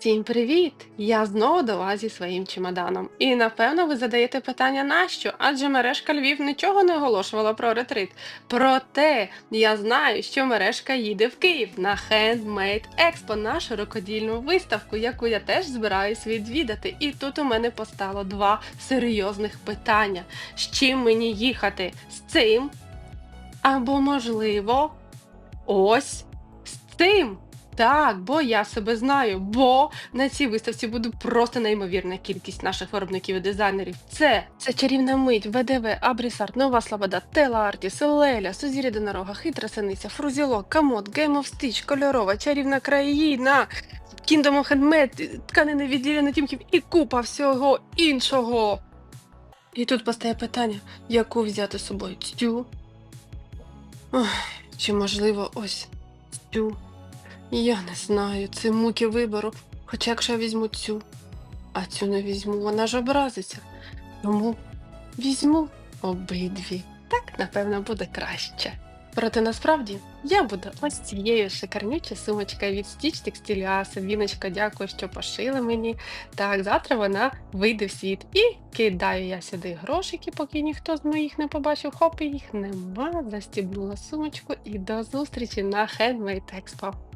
Всім привіт! Я знову до вас зі своїм чемоданом. І напевно ви задаєте питання нащо? Адже мережка Львів нічого не оголошувала про ретрит. Проте я знаю, що мережка їде в Київ на Handmade Expo, нашу рукодільну виставку, яку я теж збираюсь відвідати. І тут у мене постало два серйозних питання: з чим мені їхати? З цим? Або можливо, ось з цим. Так, бо я себе знаю, бо на цій виставці буде просто неймовірна кількість наших виробників і дизайнерів. Це це чарівна мить, ВДВ, Абрісарт, Нова Слобода, Тела Артіс, Леля, Сузір'я Донорога, Хитра Синиця, Фрузілок, Камот, Stitch, Кольорова, Чарівна країна, Kingdom Handmade, тканини відділення тімків і купа всього іншого. І тут постає питання, яку взяти з собою цю? Чи можливо ось цю? Я не знаю, це муки вибору. Хоча якщо я візьму цю, а цю не візьму, вона ж образиться. Тому візьму обидві. Так, напевно, буде краще. Проте насправді я буду ось цією шикарнючою сумочкою від Stitch Textilia. Віночка, дякую, що пошили мені. Так, завтра вона вийде в світ. І кидаю я сюди грошики, поки ніхто з моїх не побачив. Хоп, і їх нема. Застібнула сумочку і до зустрічі на Handmade Expo.